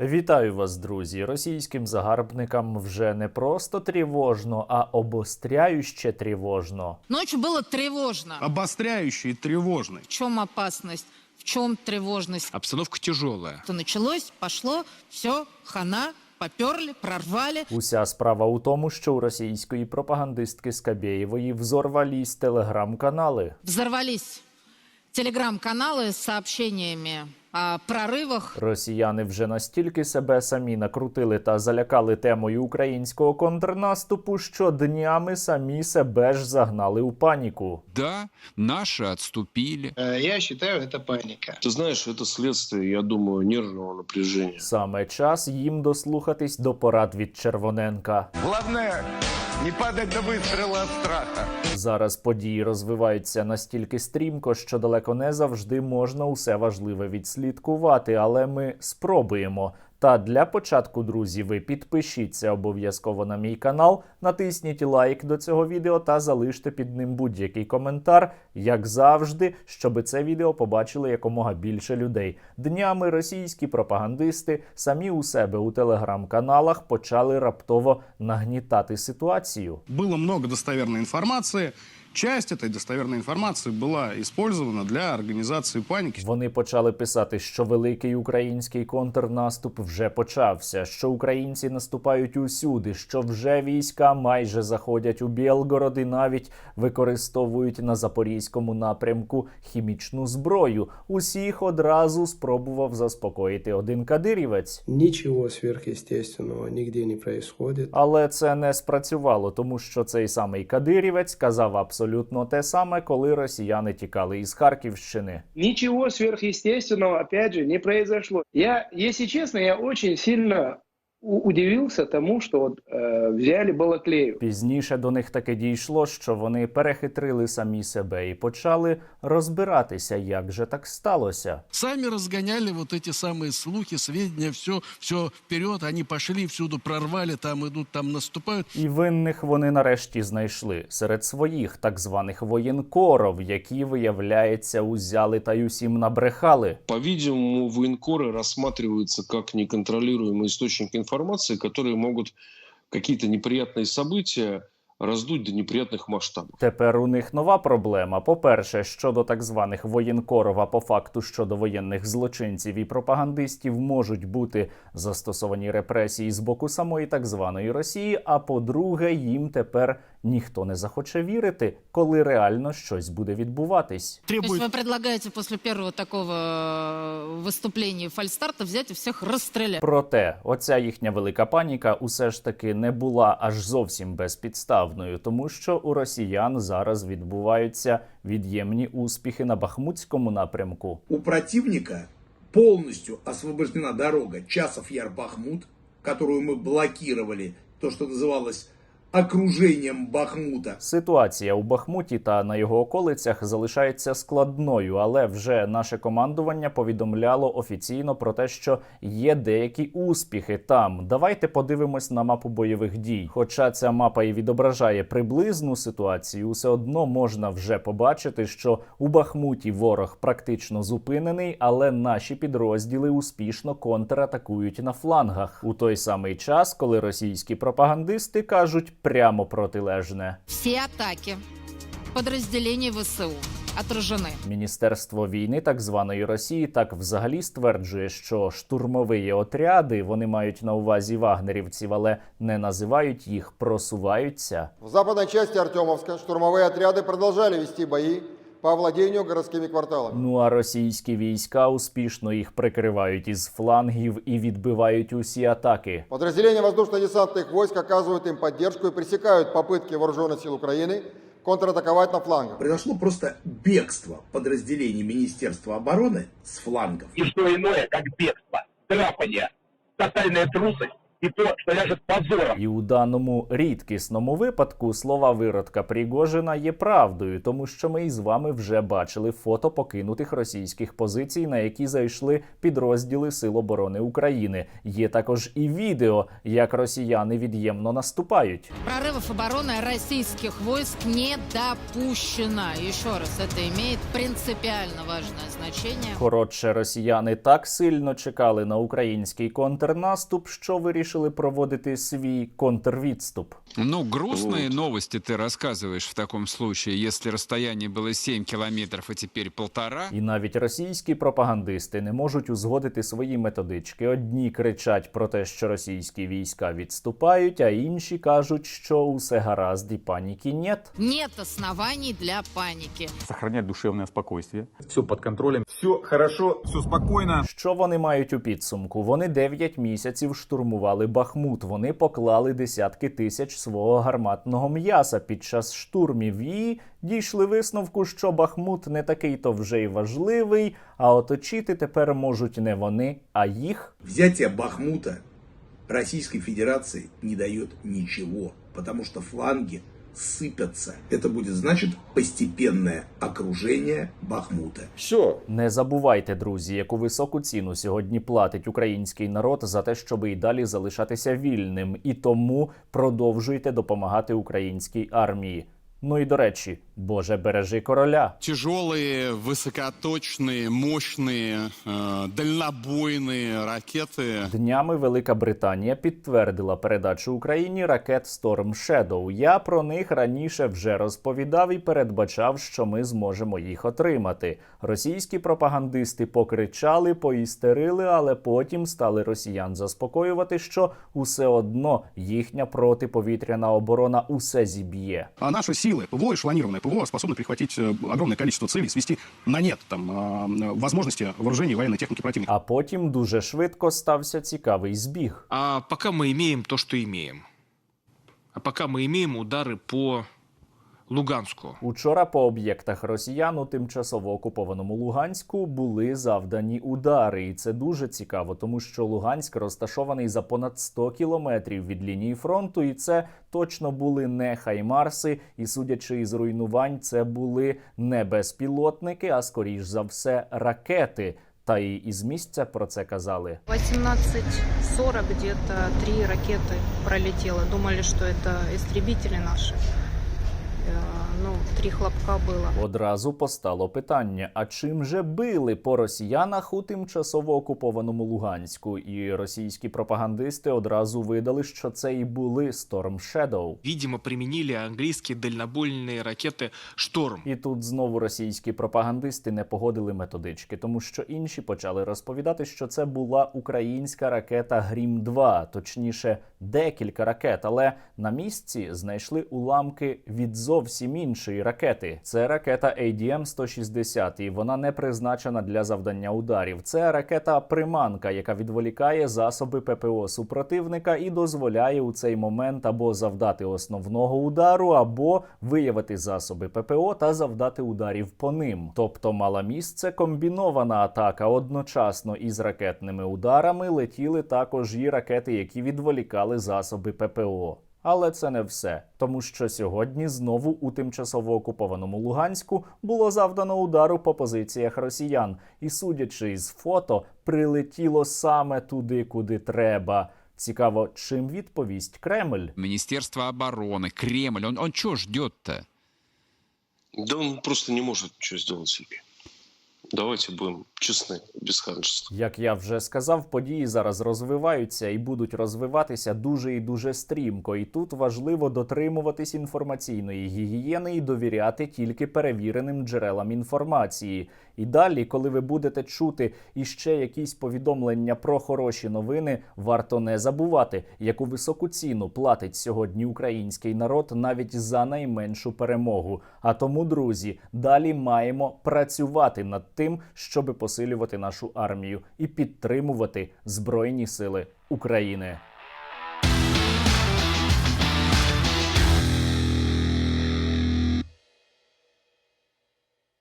Вітаю вас, друзі! Російським загарбникам вже не просто тривожно, а обостряюще тривожно. Ночью было тревожно. обостряющий и тревожный. В чем опасность? В чем тревожность? Обстановка тяжелая. То началось, пошло, все, хана, поперли, прорвали. Уся справа у тому, що у російської пропагандистки Скабєєвої взорвались телеграм-канали. Взорвались телеграм-каналы с сообщениями о прорывах. Росіяни вже настільки себе самі накрутили та залякали темою українського контрнаступу, що днями самі себе ж загнали у паніку. Да, наши отступили. Э, Я считаю, это паника. Ты знаешь, это следствие, я думаю, нервного напряжения. Саме час їм дослухатись до порад від Червоненка. Главное, не падать до вистріла от страха. Зараз події розвиваються настільки стрімко, що далеко не завжди можна усе важливе відслідкувати, але ми спробуємо. Та для початку, друзі, ви підпишіться обов'язково на мій канал, натисніть лайк до цього відео та залиште під ним будь-який коментар, як завжди, щоб це відео побачили якомога більше людей. Днями російські пропагандисти самі у себе у телеграм-каналах почали раптово нагнітати ситуацію. Было много достоверной информации. Часть этой достоверной информации была использована для организации паники. Вони почали писати, що великий український контрнаступ вже почався, що українці наступають усюди, що вже війська майже заходять у Білгород і навіть використовують на запорізькому напрямку хімічну зброю. Усіх одразу спробував заспокоїти один кадирівець. Ничего сверхъестественного нигде не происходит. Але це не спрацювало, тому що цей самий кадирівець казав абсолютно те саме, коли росіяни тікали із Харківщини. Нічого сверхъестественного, опять же, не произошло. Я, если чесно, я очень сильно у- удивился тому, что вот, э, взяли Балаклею. Пізніше до них таки дійшло, що вони перехитрили самі себе і почали розбиратися, як же так сталося. Сами разгоняли вот эти самые слухи, сведения, все, все вперед, они пошли всюду, прорвали, там идут, там наступают. І винних вони нарешті знайшли серед своїх так званих воєнкоров, які, виявляється, узяли та й усім набрехали. По-видимому, военкоры рассматриваются как неконтролируемый источник информации, которые могут какие-то неприятные события раздуть до неприятных масштабов. Тепер у них нова проблема. По-перше, щодо так званих воєнкоров, а по факту щодо воєнних злочинців і пропагандистів можуть бути застосовані репресії з боку самої так званої Росії. А по-друге, їм тепер ніхто не захоче вірити, коли реально щось буде відбуватись. То есть вы предлагаете после первого такого э, выступления фальстарта взять и всех расстрелять? Проте, оця їхня велика паніка усе ж таки не була аж зовсім безпідставною, тому що у росіян зараз відбуваються від'ємні успіхи на Бахмутському напрямку. у противника полностью освобождена дорога Часов-Яр-Бахмут, которую мы блокировали, то, что называлось окружением Бахмута. Ситуація у Бахмуті та на його околицях залишається складною, але вже наше командування повідомляло офіційно про те, що є деякі успіхи там. Давайте подивимось на мапу бойових дій. Хоча ця мапа і відображає приблизну ситуацію, все одно можна вже побачити, що у Бахмуті ворог практично зупинений, але наші підрозділи успішно контратакують на флангах у той самий час, коли російські пропагандисти кажуть прямо протилежне. Все атаки подразделений ВСУ отражены. Міністерство війни так званої Росії так взагалі стверджує, що штурмові отряди вони мають на увазі вагнерівців, але не називають їх, просуваються. В западной части Артемовска штурмовые отряды продолжали вести бои по овладению городскими кварталами. Ну а російські війська успішно їх прикривають із флангів і відбивають усі атаки. Подразделения воздушно-десантных войск оказывают им поддержку и пресекают попытки вооруженных сил Украины контратаковать на флангах. Произошло просто бегство подразделений Министерства обороны с флангов. И что иное, как бегство, драпание, тотальная трусость и то, что ляжет позором. І у даному рідкісному випадку слова виродка Пригожина є правдою, тому що ми із вами вже бачили фото покинутих російських позицій, на які зайшли підрозділи Сил оборони України. Є також і відео, як росіяни від'ємно наступають. Прорывов обороны российских войск не допущено. Еще раз, это имеет принципиально важное значение. Коротше, росіяни так сильно чекали на український контрнаступ, що вирішили проводити свій контрвідступ. Ну, грустные Вот. новости ты рассказываешь в таком случае, если расстояние было 7 километров, а теперь полтора. І навіть російські пропагандисти не можуть узгодити свої методички. Одні кричать про те, що російські війська відступають, а інші кажуть, що усе гаразд і паніки нет. Нет оснований для паники. Сохранять душевное спокойствие. Все под контролем. Все хорошо, все спокойно. Що вони мають у підсумку? Вони 9 місяців штурмували Бахмут. Вони поклали десятки тисяч свого гарматного м'яса під час штурмів і дійшли висновку, що Бахмут не такий то вже й важливий, а оточити тепер можуть не вони, а їх. Взяття Бахмута Російської Федерації не дає нічого, тому що фланги сыпятся. Это будет значит постепенное окружение Бахмута. Все, Не забувайте, друзі, яку високу ціну сьогодні платить український народ за те, щоб і далі залишатися вільним, і тому продовжуйте допомагати українській армії. Ну і до речі, Боже бережи короля. Тяжелые, высокоточные, мощные, э, дальнобойные ракеты. Днями Велика Британія підтвердила передачу Україні ракет Storm Shadow. Я про них раніше вже розповідав і передбачав, що ми зможемо їх отримати. Російські пропагандисти покричали, поістерили, але потім стали росіян заспокоювати, що усе одно їхня протиповітряна оборона усе зіб'є. А наши силы, ПВО эшелонированное ПВО, способны прихватить э, огромное количество целей, свести на нет там э, возможности вооружения и военной техники противника. А потім дуже швидко стався цікавий збіг. А пока мы имеем то, что имеем. А пока мы имеем удары по Луганску. Учора по об'єктах росіян у тимчасово окупованому Луганську були завдані удари, і це дуже цікаво, тому що Луганськ розташований за понад 100 кілометрів від лінії фронту, і це точно були не хаймарси. І судячи із руйнувань, це були не безпілотники, а скоріш за все ракети. Та й із місця про це казали. 18.40 где-то три ракеты пролетело. Думали, что это истребители наши Э, Ну, три хлопка было. Одразу постало питання: а чим же били по росіянах у тимчасово окупованому Луганську? І російські пропагандисти одразу видали, що це і були Storm Shadow. Видимо, применили английские дальнобойные ракеты «Шторм». І тут знову російські пропагандисти не погодили методички, тому що інші почали розповідати, що це була українська ракета Грім 2 точніше, декілька ракет, але на місці знайшли уламки від зовсім іншої ракети. Це ракета ADM 160 і вона не призначена для завдання ударів. Це ракета приманка, яка відволікає засоби ППО супротивника і дозволяє у цей момент або завдати основного удару, або виявити засоби ППО та завдати ударів по ним. Тобто мала місце комбінована атака. Одночасно із ракетними ударами летіли також і ракети, які відволікали засоби ППО. Але це не все, тому що сьогодні знову у тимчасово окупованому Луганську було завдано удару по позиціях росіян, і судячи із фото, прилетіло саме туди, куди треба. Цікаво, чим відповість Кремль. Министерство обороны, Кремль, он, он что ждет-то? Да он просто не может ничего сделать себе. Давайте будем честны, без ханжества. Як я вже сказав, події зараз розвиваються і будуть розвиватися дуже і дуже стрімко. І тут важливо дотримуватись інформаційної гігієни і довіряти тільки перевіреним джерелам інформації. І далі, коли ви будете чути іще якісь повідомлення про хороші новини, варто не забувати, яку високу ціну платить сьогодні український народ навіть за найменшу перемогу. А тому, друзі, далі маємо працювати над тим, щоби щоб посилювати нашу армію і підтримувати збройні сили України.